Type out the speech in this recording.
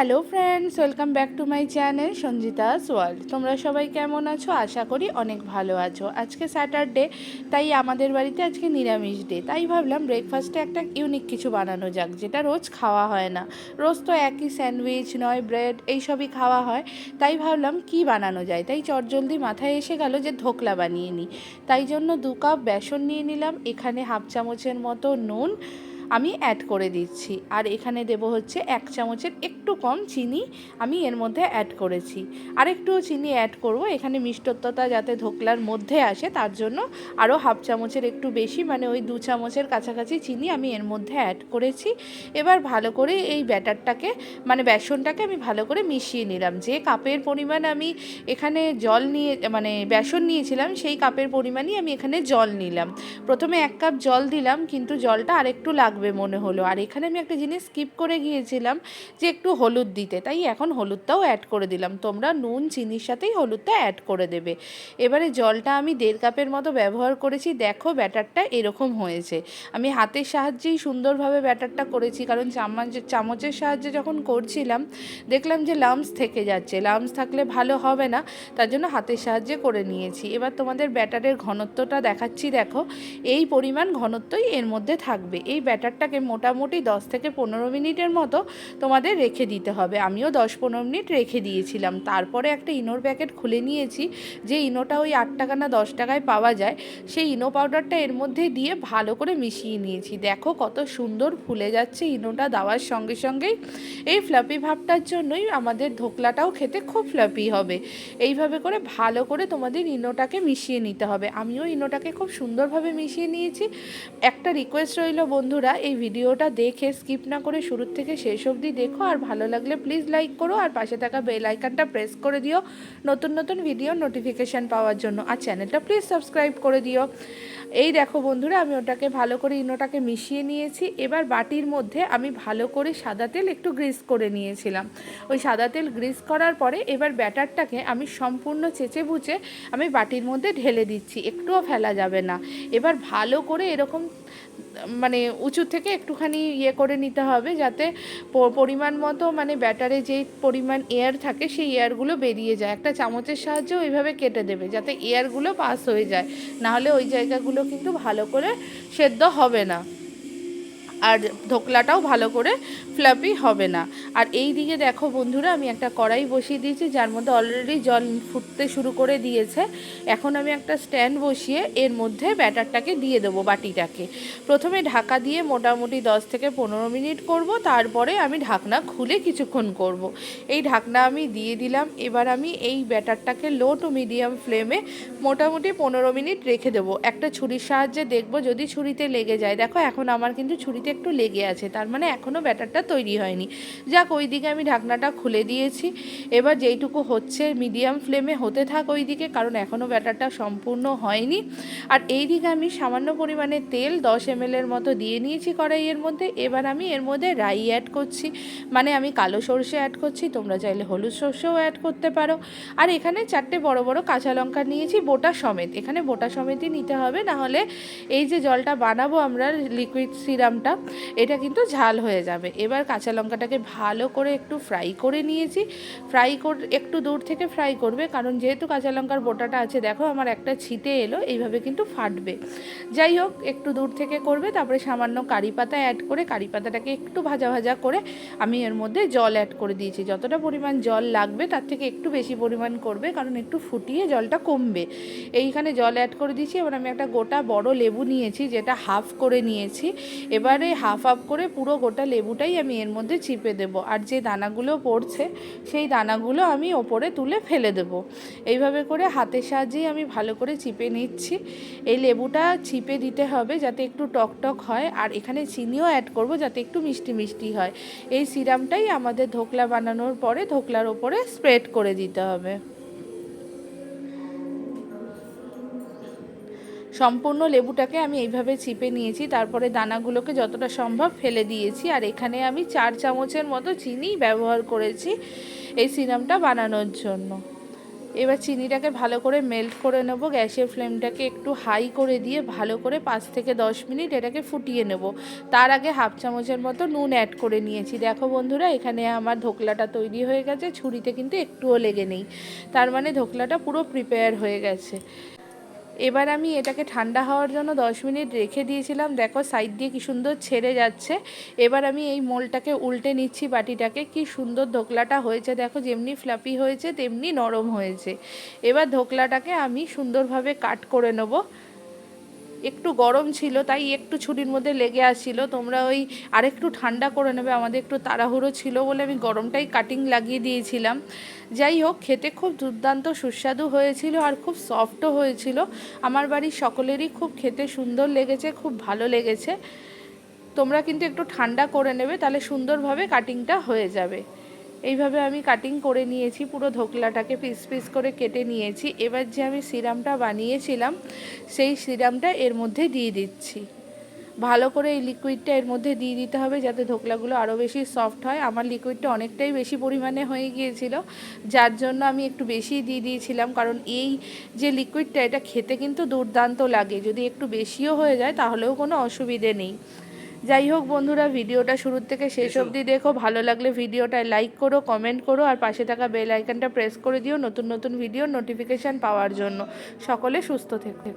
Hello friends, welcome back to my channel Sanjita's world তোমরা সবাই কেমন আছো? আশা করি অনেক ভালো আছো। আজকে স্যাটারডে, তাই আমাদের বাড়িতে আজকে নিরামিষ ডে। তাই ভাবলাম ব্রেকফাস্টে একটা ইউনিক কিছু বানানো যাক, যেটা রোজ খাওয়া হয় না। রোজ তো একই স্যান্ডউইচ, নয় ব্রেড, এইসবই খাওয়া হয়। তাই ভাবলাম কি বানানো যায়? তাই চটজলদি মাথায় এসে গেল যে ধোকলা বানিয়ে নিই। তাই জন্য দু কাপ বেসন নিয়ে নিলাম। এখানে হাফ চামচের মতো নুন আমি অ্যাড করে দিচ্ছি। আর এখানে দেব হচ্ছে এক চামচের একটু কম চিনি আমি এর মধ্যে অ্যাড করেছি। আর একটু চিনি অ্যাড করব, এখানে মিষ্টত্বতা যাতে ধোকলার মধ্যে আসে তার জন্য আরও হাফ চামচের একটু বেশি মানে ওই দু চামচের কাছাকাছি চিনি আমি এর মধ্যে অ্যাড করেছি। এবার ভালো করে এই ব্যাটারটাকে মানে বেসনটাকে আমি ভালো করে মিশিয়ে নিলাম। যে কাপের পরিমাণ আমি এখানে জল নিয়ে মানে বেসন নিয়েছিলাম, সেই কাপের পরিমাণই আমি এখানে জল নিলাম। প্রথমে এক কাপ জল দিলাম, কিন্তু জলটা আরেকটু লাগবে মনে হলো। আর এখানে আমি একটা জিনিস স্কিপ করে গিয়েছিলাম যে একটু হলুদ দিতে। তাই এখন হলুদটাও অ্যাড করে দিলাম। তোমরা নুন, চিনির সাথেই হলুদটা অ্যাড করে দেবে। এবারে জলটা আমি দেড় কাপের মতো ব্যবহার করেছি। দেখো ব্যাটারটা এরকম হয়েছে। আমি হাতের সাহায্যেই সুন্দরভাবে ব্যাটারটা করেছি। কারণ চামচ, চামচের সাহায্যে যখন করছিলাম, দেখলাম যে লামস থেকে যাচ্ছে। লামস থাকলে ভালো হবে না। তার জন্য হাতের সাহায্যে করে নিয়েছি। এবার তোমাদের ব্যাটারের ঘনত্বটা দেখাচ্ছি। দেখো, এই পরিমাণ ঘনত্বই এর মধ্যে থাকবে। এই ব্যাটারটাকে মোটামুটি দশ থেকে পনেরো মিনিটের মতো তোমাদের রেখে দিতে হবে। আমিও দশ পনেরো মিনিট রেখে দিয়েছিলাম। তারপরে একটা ইনোর প্যাকেট খুলে নিয়েছি। যে ইনোটা ওই আট টাকা না দশ টাকায় পাওয়া যায়, সেই ইনো পাউডারটা এর মধ্যে দিয়ে ভালো করে মিশিয়ে নিয়েছি। দেখো কত সুন্দর ফুলে যাচ্ছে ইনোটা দেওয়ার সঙ্গে সঙ্গেই। এই ফ্লাপি ভাবটার জন্যই আমাদের ধোকলাটাও খেতে খুব ফ্লাপি হবে। এইভাবে করে ভালো করে তোমাদের ইনোটাকে মিশিয়ে নিতে হবে। আমিও ইনোটাকে খুব সুন্দরভাবে মিশিয়ে নিয়েছি। একটা রিকোয়েস্ট রইল বন্ধুরা এই ভিডিওটা দেখে স্কিপ না করে শুরুর থেকে শেষ অবধি দেখো। আর ভালো লাগলে প্লিজ লাইক করো আর পাশে থাকা বেল আইকনটা প্রেস করে দিও নতুন নতুন ভিডিও নোটিফিকেশান পাওয়ার জন্য। আর চ্যানেলটা প্লিজ সাবস্ক্রাইব করে দিও। এই দেখো বন্ধুরা, আমি ওটাকে ভালো করে ইনোটাকে মিশিয়ে নিয়েছি। এবার বাটির মধ্যে আমি ভালো করে সাদা তেল একটু গ্রিস করে নিয়েছিলাম। ওই সাদা তেল গ্রিস করার পরে এবার ব্যাটারটাকে আমি সম্পূর্ণ চেচে বুচে আমি বাটির মধ্যে ঢেলে দিচ্ছি। একটুও ফেলা যাবে না। এবার ভালো করে এরকম মানে উঁচু থেকে একটুখানি ইয়ে করে নিতে হবে যাতে পরিমাণ মতো মানে ব্যাটারে যেই পরিমাণ এয়ার থাকে সেই এয়ারগুলো বেরিয়ে যায়। একটা চামচের সাহায্যে ওইভাবে কেটে দেবে যাতে এয়ারগুলো পাস হয়ে যায়। নাহলে ওই জায়গাগুলো কিন্তু ভালো করে সেদ্ধ হবে না। আর ধোকলাটাও ভালো করে ফ্লাপি হবে না। আর এই দিকে দেখো বন্ধুরা, আমি একটা কড়াই বসিয়ে দিয়েছি, যার মধ্যে অলরেডি জল ফুটতে শুরু করে দিয়েছে। এখন আমি একটা স্ট্যান্ড বসিয়ে এর মধ্যে ব্যাটারটাকে দিয়ে দেবো বাটিটাকে। প্রথমে ঢাকা দিয়ে মোটামুটি দশ থেকে পনেরো মিনিট করব, তারপরে আমি ঢাকনা খুলে কিছুক্ষণ করব। এই ঢাকনা আমি দিয়ে দিলাম, এবার আমি এই ব্যাটারটাকে লো টু মিডিয়াম ফ্লেমে মোটামুটি পনেরো মিনিট রেখে দেবো। একটা ছুরির সাহায্যে দেখব যদি ছুরিতে লেগে যায়। দেখো, এখন আমার কিন্তু ছুরিতে একটু লেগে আছে, তার মানে এখনও ব্যাটারটা তৈরি হয়নি। যাক ওই দিকে আমি ঢাকনাটা খুলে দিয়েছি। এবার যেইটুকু হচ্ছে মিডিয়াম ফ্লেমে হতে থাক ওই দিকে কারণ এখনও ব্যাটারটা সম্পূর্ণ হয়নি। আর এই দিকে আমি সামান্য পরিমাণে তেল, দশ এম এর মতো দিয়ে নিয়েছি কড়াইয়ের মধ্যে। এবার আমি এর মধ্যে রাই অ্যাড করছি। মানে আমি কালো সর্ষে অ্যাড করছি, তোমরা চাইলে হলুদ সর্ষেও অ্যাড করতে পারো। আর এখানে চারটে বড় বড় কাঁচা লঙ্কা নিয়েছি, বোটা সমেত। এখানে বোটা সমেতই নিতে হবে না হলে এই যে জলটা বানাবো আমরা লিকুইড সিরামটা এটা কিন্তু ঝাল হয়ে যাবে। এবার কাঁচা লঙ্কাটাকে ভালো করে একটু ফ্রাই করে নিয়েছি। ফ্রাই কর, একটু দূর থেকে ফ্রাই করবে, কারণ যেহেতু কাঁচা লঙ্কার বোটাটা আছে, দেখো আমার একটা ছিটে এলো, এইভাবে কিন্তু ফাটবে। যাই হোক, একটু দূর থেকে করবে, তারপরে সামান্য কারি পাতা অ্যাড করে, কারি পাতাটাকে একটু ভাজা ভাজা করে আমি এর মধ্যে জল অ্যাড করে দিয়েছি। যতটা পরিমাণ জল লাগবে, তার থেকে একটু বেশি পরিমাণ করবে, কারণ একটু ফুটিয়ে জলটা কমবে। এইখানে জল অ্যাড করে দিয়েছি, এবার আমি একটা গোটা বড় লেবু নিয়েছি, যেটা হাফ করে নিয়েছি। এবারে হাফ হাফ করে পুরো গোটা লেবুটাই আমি এর মধ্যে চিপে দেব। আর যে দানাগুলো পড়ছে, সেই দানাগুলো আমি ওপরে তুলে ফেলে দেব। এইভাবে করে হাতের সাহায্যেই আমি ভালো করে চিপে নিচ্ছি। এই লেবুটা চিপে দিতে হবে যাতে একটু টক টক হয়, আর এখানে চিনিও অ্যাড করব যাতে একটু মিষ্টি মিষ্টি হয়। এই সিরামটাই আমাদের ধোকলা বানানোর পরে ধোকলার ওপরে স্প্রেড করে দিতে হবে। সম্পূর্ণ লেবুটাকে আমি এইভাবে চিপে নিয়েছি, তারপরে দানাগুলোকে যতটা সম্ভব ফেলে দিয়েছি, আর এখানে আমি চার চামচের মতো চিনি ব্যবহার করেছি এই সিরামটা বানানোর জন্য। এবার চিনিটাকে ভালো করে মেল্ট করে নেব, গ্যাসের ফ্লেমটাকে একটু হাই করে দিয়ে ভালো করে পাঁচ থেকে দশ মিনিট এটাকে ফুটিয়ে নেব। তার আগে হাফ চামচের মতো নুন অ্যাড করে নিয়েছি। দেখো বন্ধুরা, এখানে আমার ধোকলাটা তৈরি হয়ে গেছে, ছুরিতে কিন্তু একটুও লেগে নেই। তার মানে ধোকলাটা পুরো প্রিপেয়ার হয়ে গেছে। এবার আমি এটাকে ঠান্ডা হওয়ার জন্য দশ মিনিট রেখে দিয়েছিলাম। দেখো সাইড দিয়ে কি সুন্দর ছেড়ে যাচ্ছে। এবার আমি এই মোলটাকে উল্টে নিচ্ছি বাটিটাকে। কি সুন্দর ধোকলাটা হয়েছে। দেখো যেমনি ফ্লাপি হয়েছে, তেমনি নরম হয়েছে। এবার ধোকলাটাকে আমি সুন্দরভাবে কাট করে নেব। একটু গরম ছিল, তাই একটু ছুরির মধ্যে লেগে আসছিল। তোমরা ওই আরেকটু ঠান্ডা করে নেবে, আমাদের একটু তাড়াহুড়ো ছিল বলে আমি গরমটাই কাটিং লাগিয়ে দিয়েছিলাম। যাই হোক, খেতে খুব দুর্দান্ত, সুস্বাদু হয়েছিল আর খুব সফটও হয়েছিল। আমার বাড়ির সকলেরই খুব খেতে সুন্দর লেগেছে, খুব ভালো লেগেছে। তোমরা কিন্তু একটু ঠান্ডা করে নেবে, তাহলে সুন্দরভাবে কাটিংটা হয়ে যাবে। এইভাবে আমি কাটিং করে নিয়েছি, পুরো ধোকলাটাকে পিস পিস করে কেটে নিয়েছি। এবার যে আমি সিরামটা বানিয়েছিলাম, সেই সিরামটা এর মধ্যে দিয়ে দিচ্ছি। ভালো করে এই লিকুইডটা এর মধ্যে দিয়ে দিতে হবে যাতে ধোকলাগুলো আরও বেশি সফট হয়। আমার লিকুইডটা অনেকটাই বেশি পরিমাণে হয়ে গিয়েছিল, যার জন্য আমি একটু বেশি দিয়ে দিয়েছিলাম। কারণ এই যে লিকুইডটা এটা খেতে কিন্তু দুর্দান্ত লাগে। যদি একটু বেশিও হয়ে যায়, তাহলেও কোনো অসুবিধে নেই। যাই হোক বন্ধুরা ভিডিওটা শুরু থেকে শেষ অবধি দেখো ভালো লাগলে ভিডিওটায় লাইক করো কমেন্ট করো আর পাশে থাকা বেল আইকনটা প্রেস করে দিও নতুন নতুন ভিডিও নোটিফিকেশান পাওয়ার জন্য। সকলে সুস্থ থেকো।